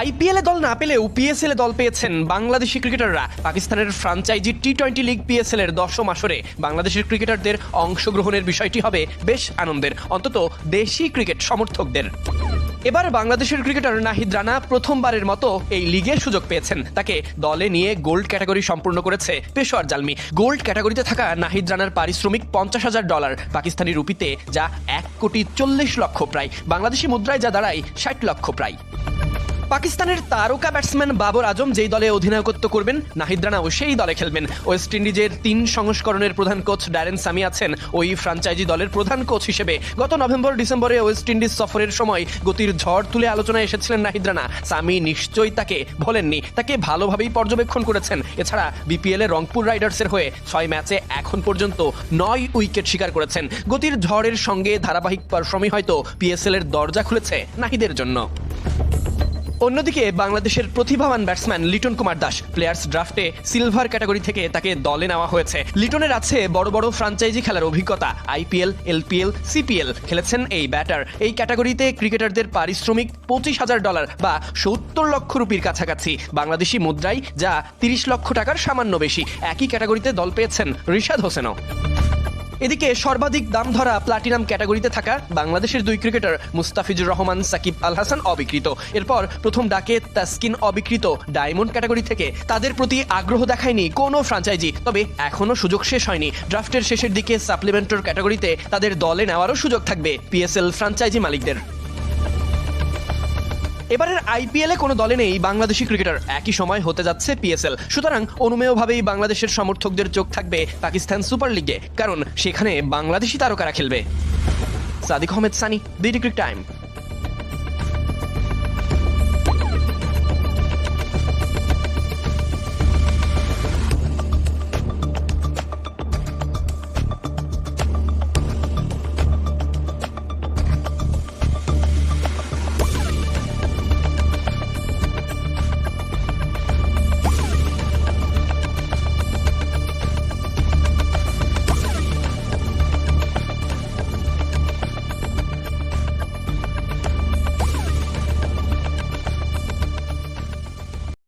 IPL এ দল না পেলেও পিএসএল এ দল পেয়েছেন বাংলাদেশি ক্রিকেটাররা। পাকিস্তানের franchise T twenty league PSL এর দশম আসরে বাংলাদেশের ক্রিকেটারদের অংশগ্রহণের বিষয়টি হবে বেশ আনন্দের, অন্তত দেশি ক্রিকেট সমর্থকদের। এবার বাংলাদেশের ক্রিকেটার নাহিদ রানা প্রথমবারের মতো এই লিগের সুযোগ পেয়েছেন। তাকে দলে নিয়ে গোল্ড ক্যাটাগরি সম্পূর্ণ করেছে পেশোয়ার জালমি। গোল্ড ক্যাটাগরিতে থাকা নাহিদ রানার পারিশ্রমিক পঞ্চাশ হাজার ডলার, পাকিস্তানি রুপিতে যা এক কোটি চল্লিশ লক্ষ প্রায়। বাংলাদেশি মুদ্রায় যা দাঁড়ায় ষাট লক্ষ প্রায়। পাকিস্তানের তারকা ব্যাটসম্যান বাবর আজম যেই দলে অধিনায়কত্ব করবেন নাহিদ রানাও সেই দলে খেলবেন। ওয়েস্ট ইন্ডিজের তিন সংস্করণের প্রধান কোচ ড্যারেন সামি আছেন। ওই ফ্রাঞ্চাইজি দলের প্রধান কোচ হিসেবে গত নভেম্বর ডিসেম্বরে ওয়েস্ট ইন্ডিজ সফরের সময় গতির ঝড় তুলে আলোচনায় এসেছিলেন নাহিদ রানা সামি নিশ্চয়ই তাকে বলেননি তাকে ভালোভাবেই পর্যবেক্ষণ করেছেন। এছাড়া বিপিএল রংপুর রাইডার্সের হয়ে ছয় ম্যাচে এখন পর্যন্ত নয় উইকেট শিকার করেছেন। গতির ঝড়ের সঙ্গে ধারাবাহিক পারফর্মই হয়তো পিএসএল এর দরজা খুলেছে নাহিদের জন্য। অন্যদিকে বাংলাদেশের প্রতিভাবান ব্যাটসম্যান লিটন কুমার দাস প্লেয়ার্স ড্রাফটে সিলভার ক্যাটাগরি থেকে তাকে দলে নেওয়া হয়েছে। লিটনের আছে বড় বড় ফ্রাঞ্চাইজি খেলার অভিজ্ঞতা, আইপিএল, এলপিএল, সিপিএল খেলেছেন এই ব্যাটার। এই ক্যাটাগরিতে ক্রিকেটারদের পারিশ্রমিক পঁচিশ হাজার ডলার বা সত্তর লক্ষ রুপির কাছাকাছি। বাংলাদেশি মুদ্রায় যা তিরিশ লক্ষ টাকার সামান্য বেশি। একই ক্যাটাগরিতে দল পেয়েছেন রিশাদ হোসেনও। এদিকে সর্বাধিক দাম ধরা প্লাটিনাম ক্যাটাগরিতে থাকা বাংলাদেশের দুই ক্রিকেটার মুস্তাফিজুর রহমান, সাকিব আল হাসান অবিকৃত। এরপর প্রথম ডাকে তাস্কিন অবিকৃত ডায়মন্ড ক্যাটাগরি থেকে তাদের প্রতি আগ্রহ দেখায়নি কোনো ফ্রাঞ্চাইজি তবে এখনও সুযোগ শেষ হয়নি। ড্রাফটের শেষের দিকে সাপ্লিমেন্টর ক্যাটাগরিতে তাদের দলে নেওয়ারও সুযোগ থাকবে পিএসএল ফ্রাঞ্চাইজি মালিকদের। এবারের আইপিএলে কোনো দলে নেই বাংলাদেশি ক্রিকেটার। একই সময় হতে যাচ্ছে পিএসএল সুতরাং অনুমেয়ভাবেই বাংলাদেশের সমর্থকদের চোখ থাকবে পাকিস্তান সুপার লিগে, কারণ সেখানে বাংলাদেশি তারকারা খেলবে। Sadik Ahmed Sunny the cric time